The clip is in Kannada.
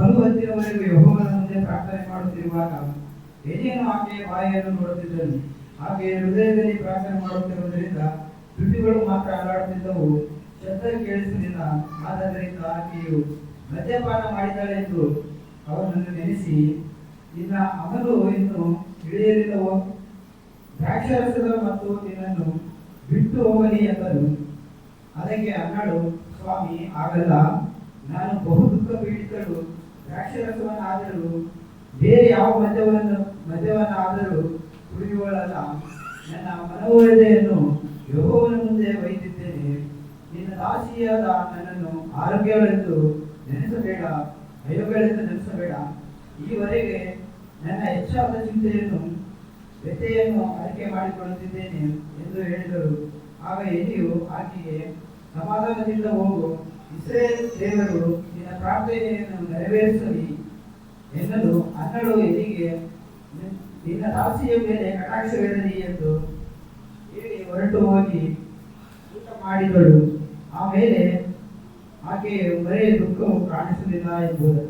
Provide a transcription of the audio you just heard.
ಬಲು ಹೊತ್ತಿನವರೆಗೂ ಯೆಹೋವನ ಮುಂದೆ ಪ್ರಾರ್ಥನೆ ಮಾಡುತ್ತಿರುವಾಗ ಏನೇನು ಆಕೆಯ ಬಾಯಿಯನ್ನು ನೋಡುತ್ತಿದ್ದನು. ಆಕೆಯ ಹೃದಯದಲ್ಲಿ ಪ್ರಾರ್ಥನೆ ಮಾಡುತ್ತಿರುವುದರಿಂದ ತುಟಿಗಳು ಮಾತ್ರ ಅಲ್ಲಾಡುತ್ತಿದ್ದವು. ಶಬ್ದ ಕೇಳಿಸಲಿಲ್ಲ ಆದ್ದರಿಂದ ಆಕೆಯು ಮದ್ಯಪಾನ ಮಾಡಿದ್ದಾಳೆಂದು ಅವನನ್ನು ನೆನೆಸಿ, ನಿನ್ನ ಅಮಲು ಇನ್ನು ಇಳಿಯಲಿಲ್ಲವೋ ದ್ರಾಕ್ಷರಸದ ಮತ್ತು ನಿನ್ನನ್ನು ಬಿಟ್ಟು ಹೋಗಲಿ ಎಂದನು. ಅದಕ್ಕೆ ಅನ್ನಳು, ಸ್ವಾಮಿ, ಆಗಲ್ಲ. ನಾನು ಬಹು ದುಃಖ ಪೀಡಿತಳು ದ್ರಾಕ್ಷರಸವನ್ನಾದರೂ, ಬೇರೆ ಯಾವ ಮದ್ಯವನ್ನು, ಮದ್ಯವನ್ನಾದರೂ ಕುಡಿಯುವಳಲ್ಲ. ನನ್ನ ಮನೋವೇದೆಯನ್ನು ಯಹೋವನ ಮುಂದೆ ಒಯ್ದಿದ್ದೇನೆ ನಿನ್ನ ದಾಸಿಯಾದ ನನ್ನನ್ನು ಆರೋಗ್ಯಗಳೆಂದು ನೆನೆಸಬೇಡ ಭಯಗಳೆಂದು ನೆನೆಸಬೇಡ. ಈವರೆಗೆ ನನ್ನ ಹೆಚ್ಚಾದ ಚಿಂತೆಯನ್ನು, ವ್ಯಥೆಯನ್ನು ಆಯ್ಕೆ ಮಾಡಿಕೊಳ್ಳುತ್ತಿದ್ದೇನೆ ಎಂದು ಹೇಳಿದರು. ಆಗ ಎಲಿಯು ಆಕೆಗೆ ಸಮಾಧಾನದಿಂದ ಹೋಗು. ಇಸ್ರೇಲ್ ದೇವರು ನಿನ್ನ ಪ್ರಾರ್ಥನೆಯನ್ನು ನೆರವೇರಿಸಲಿ ಎನ್ನಲು ಅನ್ನಳು ಎಲ್ಲಿಗೆ "ನಿನ್- ನಿನ್ನ ದಾಸಿಯ ಮೇಲೆ ಕಟಾಕ್ಷವಿರಲಿ ಎಂದು ಹೇಳಿ ಹೊರಟು ಹೋಗಿ ಊಟ ಮಾಡಿದಳು ಆಮೇಲೆ ಆಕೆಯ ಮರೆಯ ದುಃಖವು ಕಾಣಿಸಲಿಲ್ಲ ಎಂಬುದು